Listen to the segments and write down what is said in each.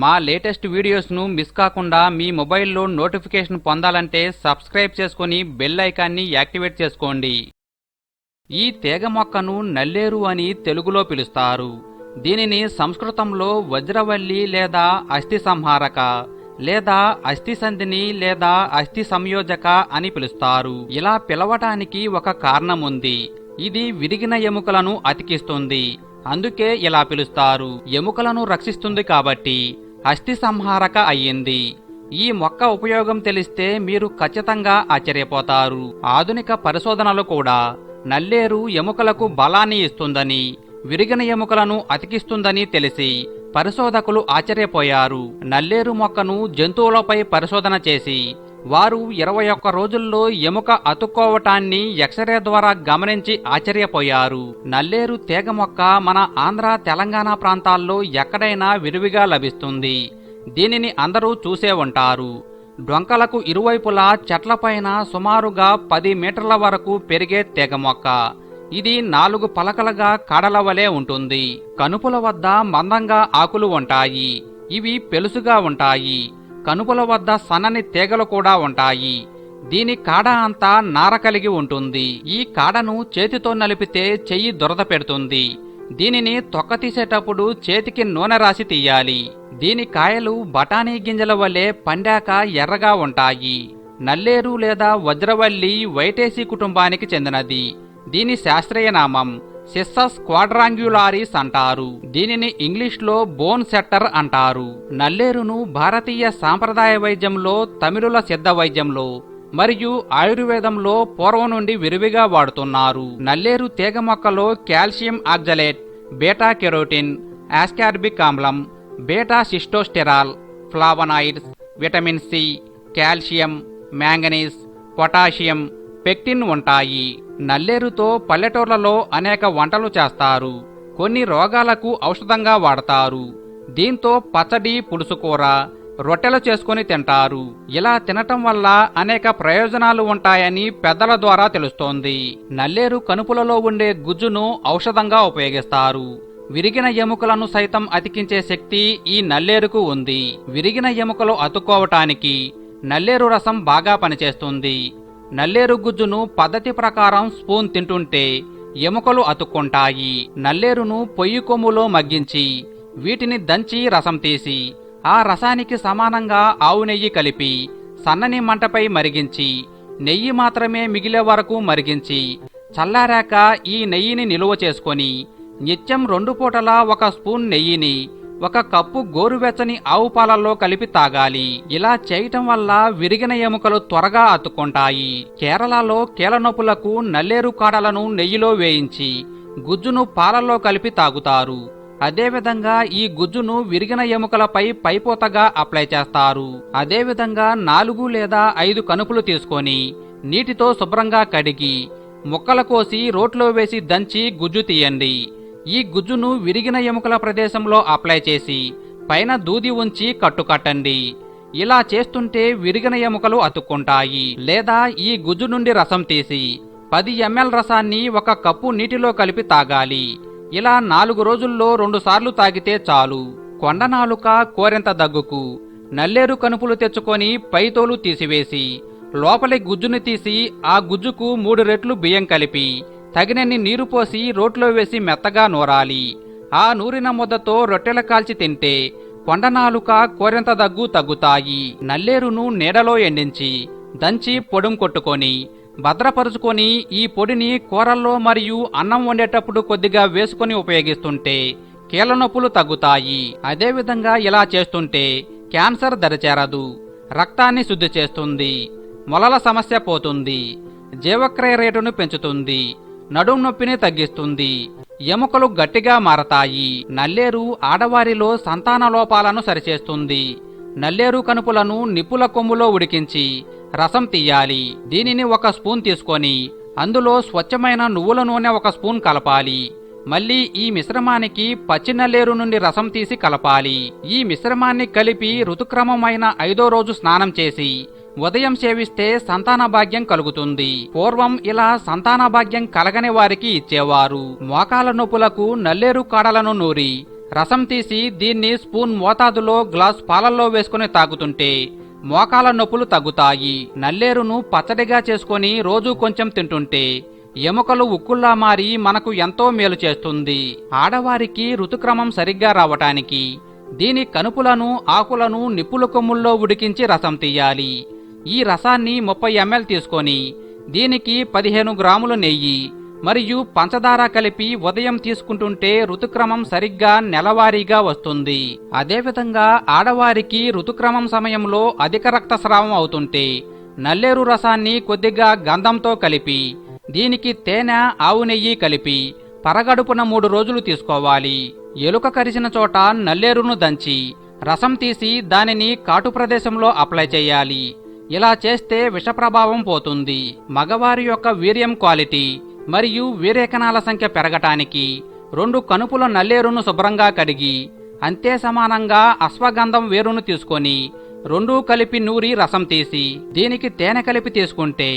మా latest వీడియోస్ను miss కాకుండా మీ మొబైల్లో నోటిఫికేషన్ పొందాలంటే సబ్స్క్రైబ్ చేసుకొని బెల్ ఐకాన్ని యాక్టివేట్ చేసుకోండి. ఈ తీగ మొక్కను నల్లేరు అని తెలుగులో పిలుస్తారు. దీనిని సంస్కృతంలో వజ్రవల్లి లేదా అస్థి సంహారక లేదా అస్థి సంధిని లేదా అస్థి సంయోజక అని పిలుస్తారు. ఇలా పిలవటానికి ఒక కారణం ఉంది. ఇది విరిగిన ఎముకలను అతికిస్తుంది. అందుకే ఇలా పిలుస్తారు. ఎముకలను రక్షిస్తుంది కాబట్టి అస్థి సంహారక అయ్యింది. ఈ మొక్క ఉపయోగం తెలిస్తే మీరు ఖచ్చితంగా ఆశ్చర్యపోతారు. ఆధునిక పరిశోధనలు కూడా నల్లేరు ఎముకలకు బలాన్ని ఇస్తుందని విరిగిన ఎముకలను అతికిస్తుందని తెలిసి పరిశోధకులు ఆశ్చర్యపోయారు. నల్లేరు మొక్కను జంతువులపై పరిశోధన చేసి వారు ఇరవై ఒక్క రోజుల్లో ఎముక అతుక్కోవటాన్ని ఎక్స్రే ద్వారా గమనించి ఆశ్చర్యపోయారు. నల్లేరు తీగ మొక్క మన ఆంధ్ర తెలంగాణ ప్రాంతాల్లో ఎక్కడైనా విరివిగా లభిస్తుంది. దీనిని అందరూ చూసే ఉంటారు. డొంకలకు ఇరువైపులా చెట్లపైన సుమారుగా పది మీటర్ల వరకు పెరిగే తీగ మొక్క. ఇది నాలుగు పలకలుగా కాడల వలె ఉంటుంది. కనుపుల వద్ద మందంగా ఆకులు ఉంటాయి. ఇవి పెలుసుగా ఉంటాయి. కనుపుల వద్ద సన్నని తీగలు కూడా ఉంటాయి. దీని కాడ అంతా నార కలిగి ఉంటుంది. ఈ కాడను చేతితో నలిపితే చెయ్యి దురద పెడుతుంది. దీనిని తొక్క తీసేటప్పుడు చేతికి నూనె రాసి తీయాలి. దీని కాయలు బఠానీ గింజల వలె పండాక ఎర్రగా ఉంటాయి. నల్లేరు లేదా వజ్రవల్లి వైటేసి కుటుంబానికి చెందినది. దీని శాస్త్రీయ నామం సిస్సస్ క్వాడ్రాంగ్యులారిస్ అంటారు. దీనిని ఇంగ్లీష్లో బోన్ సెట్టర్ అంటారు. నల్లేరును భారతీయ సాంప్రదాయ వైద్యంలో తమిళుల సిద్ధ వైద్యంలో మరియు ఆయుర్వేదంలో పూర్వం నుండి విరివిగా వాడుతున్నారు. నల్లేరు తీగ మొక్కలో calcium oxalate beta carotene ascorbic ఆమ్లం beta sitosterol flavonoids vitamin C calcium manganese potassium pectin ఉంటాయి నల్లేరుతో పల్లెటూర్లలో అనేక వంటలు చేస్తారు. కొన్ని రోగాలకు ఔషధంగా వాడతారు. దీంతో పచ్చడి పులుసుకూర రొట్టెలు చేసుకుని తింటారు. ఇలా తినటం వల్ల అనేక ప్రయోజనాలు ఉంటాయని పెద్దల ద్వారా తెలుస్తోంది. నల్లేరు కనుపులలో ఉండే గుజ్జును ఔషధంగా ఉపయోగిస్తారు. విరిగిన ఎముకలను సైతం అతికించే శక్తి ఈ నల్లేరుకు ఉంది. విరిగిన ఎముకలు అతుక్కోవటానికి నల్లేరు రసం బాగా పనిచేస్తుంది. నల్లేరు గుజ్జును పద్ధతి ప్రకారం స్పూన్ తింటుంటే ఎముకలు అతుక్కుంటాయి. నల్లేరును పొయ్యి కొమ్ములో మగ్గించి వీటిని దంచి రసం తీసి ఆ రసానికి సమానంగా ఆవు నెయ్యి కలిపి సన్నని మంటపై మరిగించి నెయ్యి మాత్రమే మిగిలే వరకు మరిగించి చల్లారాక ఈ నెయ్యిని నిలువ చేసుకొని నిత్యం రెండు పూటలా ఒక స్పూన్ నెయ్యిని ఒక కప్పు గోరువెచ్చని ఆవు పాలల్లో కలిపి తాగాలి. ఇలా చేయటం వల్ల విరిగిన ఎముకలు త్వరగా అతుక్కుంటాయి. కేరళలో కీలనొప్పులకు నల్లేరు కాడలను నెయ్యిలో వేయించి గుజ్జును పాలల్లో కలిపి తాగుతారు. అదేవిధంగా ఈ గుజ్జును విరిగిన ఎముకలపై పైపోతగా అప్లై చేస్తారు. అదేవిధంగా నాలుగు లేదా ఐదు కనుపులు తీసుకొని నీటితో శుభ్రంగా కడిగి ముక్కల కోసి రోట్లో వేసి దంచి గుజ్జు తీయండి. ఈ గుజ్జును విరిగిన ఎముకల ప్రదేశంలో అప్లై చేసి పైన దూది ఉంచి కట్టుకట్టండి. ఇలా చేస్తుంటే విరిగిన ఎముకలు అతుక్కుంటాయి. లేదా ఈ గుజ్జు నుండి రసం తీసి పది ఎంఎల్ రసాన్ని ఒక కప్పు నీటిలో కలిపి తాగాలి. ఇలా నాలుగు రోజుల్లో రెండుసార్లు తాగితే చాలు. కొండనాలుక కోరెంత దగ్గుకు నల్లేరు కనుపులు తెచ్చుకొని పైతోలు తీసివేసి లోపలి గుజ్జును తీసి ఆ గుజ్జుకు మూడు రెట్లు బియ్యం కలిపి తగినన్ని నీరు పోసి రోట్లో వేసి మెత్తగా నూరాలి. ఆ నూరిన ముద్దతో రొట్టెల కాల్చి తింటే కొండనాలుక కోరెంత దగ్గు తగ్గుతాయి. నల్లేరును నీడలో ఎండించి దంచి పొడుం కొట్టుకొని భద్రపరుచుకొని ఈ పొడిని కూరల్లో మరియు అన్నం వండేటప్పుడు కొద్దిగా వేసుకొని ఉపయోగిస్తుంటే కీళ్ళ నొప్పులు తగ్గుతాయి. అదేవిధంగా ఇలా చేస్తుంటే క్యాన్సర్ దరిచేరదు. రక్తాన్ని శుద్ధి చేస్తుంది. మొలల సమస్య పోతుంది. జీవక్రయ రేటును పెంచుతుంది. నడుం నొప్పిని తగ్గిస్తుంది. ఎముకలు గట్టిగా మారతాయి. నల్లేరు ఆడవారిలో సంతాన లోపాలను సరిచేస్తుంది. నల్లేరు కనుపులను నిప్పుల కొమ్ములో ఉడికించి రసం తీయాలి. దీనిని ఒక స్పూన్ తీసుకొని అందులో స్వచ్ఛమైన నువ్వుల నూనె ఒక స్పూన్ కలపాలి. మళ్ళీ ఈ మిశ్రమానికి పచ్చి నల్లేరు నుండి రసం తీసి కలపాలి. ఈ మిశ్రమాన్ని కలిపి ఋతుక్రమమైన ఐదో రోజు స్నానం చేసి ఉదయం సేవిస్తే సంతాన భాగ్యం కలుగుతుంది. పూర్వం ఇలా సంతాన భాగ్యం కలగని వారికి ఇచ్చేవారు. మోకాల నొప్పులకు నల్లేరు కాడలను నూరి రసం తీసి దీన్ని స్పూన్ మోతాదులో గ్లాస్ పాలల్లో వేసుకుని తాగుతుంటే మోకాల నొప్పులు తగ్గుతాయి. నల్లేరును పచ్చడిగా చేసుకొని రోజు కొంచెం తింటుంటే ఎముకలు ఉక్కుల్లా మారి మనకు ఎంతో మేలు చేస్తుంది. ఆడవారికి ఋతుక్రమం సరిగ్గా రావటానికి దీని కనుపులను ఆకులను నిప్పుల కొమ్ముల్లో ఉడికించి రసం తీయాలి. ఈ రసాన్ని ముప్పై ఎంఎల్ తీసుకొని దీనికి పదిహేను గ్రాముల నెయ్యి మరియు పంచదార కలిపి ఉదయం తీసుకుంటుంటే ఋతుక్రమం సరిగ్గా నెలవారీగా వస్తుంది. అదేవిధంగా ఆడవారికి ఋతుక్రమం సమయంలో అధిక రక్తస్రావం అవుతుంటే నల్లేరు రసాన్ని కొద్దిగా గంధంతో కలిపి దీనికి తేనె ఆవు నెయ్యి కలిపి పరగడుపున మూడు రోజులు తీసుకోవాలి. ఎలుక కరిచిన చోట నల్లేరును దంచి రసం తీసి దానిని కాటు ప్రదేశంలో అప్లై చేయాలి. ఇలా చేస్తే విషప్రభావం పోతుంది. మగవారి యొక్క వీర్యం క్వాలిటీ మరియు వీరేకణాల సంఖ్య పెరగటానికి రెండు కనుపుల నల్లేరును శుభ్రంగా కడిగి అంతే సమానంగా అశ్వగంధం వేరును తీసుకొని రెండూ కలిపి నూరి రసం తీసి దీనికి తేనె కలిపి తీసుకుంటే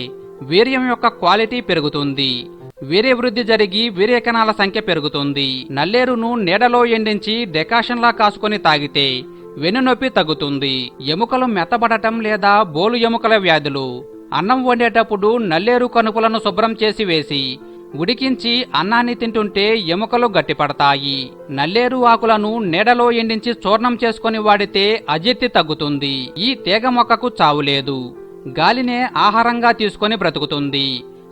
వీర్యం యొక్క క్వాలిటీ పెరుగుతుంది. వీర్యవృద్ధి జరిగి వీర్యకణాల సంఖ్య పెరుగుతుంది. నల్లేరును నీడలో ఎండించి డెకాషన్లా కాసుకొని తాగితే వెనునొప్పి తగ్గుతుంది. ఎముకలు మెత్తబడటం లేదా బోలు ఎముకల వ్యాధులు. అన్నం వండేటప్పుడు నల్లేరు కనుపులను శుభ్రం చేసి వేసి ఉడికించి అన్నాన్ని తింటుంటే ఎముకలు గట్టిపడతాయి. నల్లేరు ఆకులను నీడలో ఎండించి చూర్ణం చేసుకొని వాడితే అజీర్తి తగ్గుతుంది. ఈ తీగ మొక్కకు చావులేదు గాలినే ఆహారంగా తీసుకొని బ్రతుకుతుంది.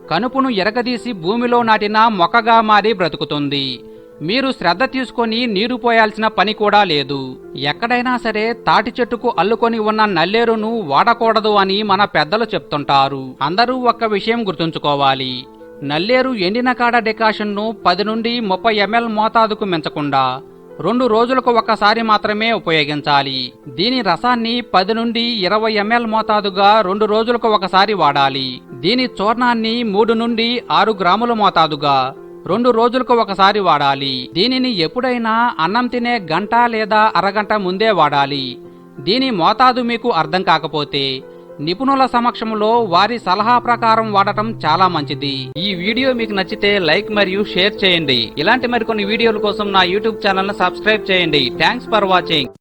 కనుపును ఎరగదీసి భూమిలో నాటిన మొక్కగా మారి బ్రతుకుతుంది. మీరు శ్రద్ధ తీసుకొని నీరు పోయాల్సిన పని కూడా లేదు. ఎక్కడైనా సరే తాటి చెట్టుకు అల్లుకొని ఉన్న నల్లేరును వాడకూడదు అని మన పెద్దలు చెప్తుంటారు. అందరూ ఒక్క విషయం గుర్తుంచుకోవాలి. నల్లేరు ఎండిన కాడ డెకాషన్ను పది నుండి ముప్పై ఎంఎల్ మోతాదుకు మించకుండా రెండు రోజులకు ఒకసారి మాత్రమే ఉపయోగించాలి. దీని రసాన్ని పది నుండి ఇరవై ఎంఎల్ మోతాదుగా రెండు రోజులకు ఒకసారి వాడాలి. దీని చూర్ణాన్ని మూడు నుండి ఆరు గ్రాముల మోతాదుగా రెండు రోజులకు ఒకసారి వాడాలి. దీనిని ఎప్పుడైనా అన్నం తినే గంట లేదా అరగంట ముందే వాడాలి. దీని మోతాదు మీకు అర్థం కాకపోతే నిపుణుల సమక్షంలో వారి సలహా ప్రకారం వాడటం చాలా మంచిది. ఈ వీడియో మీకు నచ్చితే లైక్ మరియు షేర్ చేయండి. ఇలాంటి మరికొన్ని వీడియోల కోసం నా యూట్యూబ్ ఛానల్ సబ్స్క్రైబ్ చేయండి. Thanks for watching.